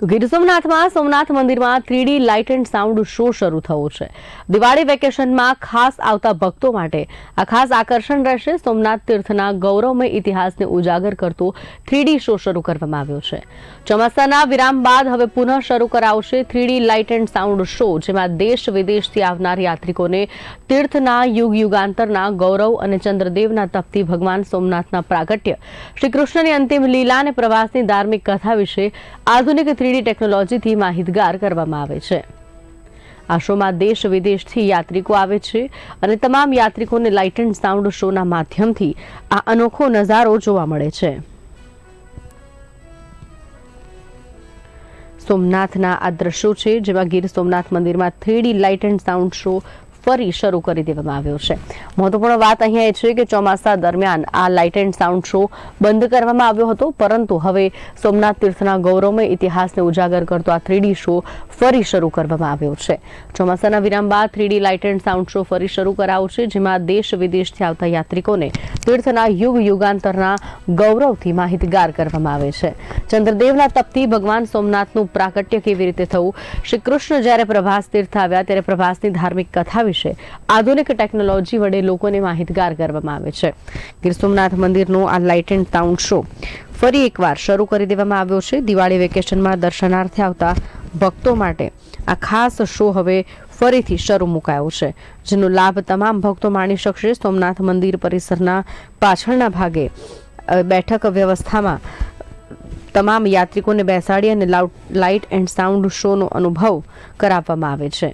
તો ગીર સોમનાથમાં સોમનાથ મંદિરમાં three D light and sound show શરૂ થયો છે. દિવાળી વેકેશનમાં ખાસ આવતા ભક્તો માટે આ ખાસ આકર્ષણ રહેશે. સોમનાથ તીર્થના ગૌરવમય ઇતિહાસને ઉજાગર કરતો થ્રીડી શો શરૂ કરવામાં આવ્યો છે. ચોમાસાના વિરામ બાદ હવે પુનઃ શરૂ કરાવશે three D light and sound show, જેમાં દેશ વિદેશથી આવનાર યાત્રિકોને તીર્થના યુગ યુગાંતરના ગૌરવ અને ચંદ્રદેવના તપથી ભગવાન સોમનાથના પ્રાગટ્ય શ્રી કૃષ્ણની અંતિમ લીલા અને પ્રવાસની ધાર્મિક કથા વિશે આધુનિક થ્રીડી ટેકનોલોજીથી માહિતગાર કરવામાં આવે છે. આ શોમાં દેશ વિદેશથી યાત્રિકો આવે છે અને તમામ યાત્રિકોને લાઇટ એન્ડ સાઉન્ડ શોના માધ્યમથી આ અનોખો નજારો જોવા મળે છે. સોમનાથના આ દ્રશ્યો છે જેમાં ગીર સોમનાથ મંદિરમાં three D light and sound show ફરી શરૂ કરી દેવામાં આવ્યો છે. મહત્વપૂર્ણ વાત અહીંયા એ છે કે ચોમાસા દરમિયાન આ લાઇટ એન્ડ સાઉન્ડ શો બંધ કરવામાં આવ્યો હતો, પરંતુ હવે સોમનાથ તીર્થના ગૌરવમય ઇતિહાસને ઉજાગર કરતો આ થ્રીડી શો ફરી શરૂ કરવામાં આવ્યો છે. ચોમાસાના વિરામ બાદ three D light and sound show ફરી શરૂ કરાયો જેમાં દેશ વિદેશથી આવતા યાત્રિકોને તીર્થના યુગ યુગાંતરના ગૌરવથી માહિતગાર કરવામાં આવે છે. ચંદ્રદેવના તપથી ભગવાન સોમનાથનું પ્રાકટ્ય કેવી રીતે થવું? શ્રી કૃષ્ણ જ્યારે પ્રભાસ તીર્થ આવ્યા ત્યારે પ્રભાસની ધાર્મિક કથા વિશે આધુનિક ટેકનોલોજી વડે લોકોને માહિતગાર કરવામાં આવે છે. ગીર સોમનાથ મંદિરનો આ લાઇટ એન્ડ સાઉન્ડ શો ફરી એકવાર શરૂ કરી દેવામાં આવ્યો છે. દિવાળી વેકેશનમાં દર્શનાર્થે આવતા ભક્તો માટે આ ખાસ શો હવે ફરીથી શરૂ મુકાયો છે, જેનો લાભ તમામ ભક્તો માણી શકશે. સોમનાથ મંદિર પરિસરના પાછળના ભાગે બેઠક વ્યવસ્થામાં તમામ યાત્રિકોને બેસાડી અને લાઇટ એન્ડ સાઉન્ડ શોનો અનુભવ કરાવવામાં આવે છે.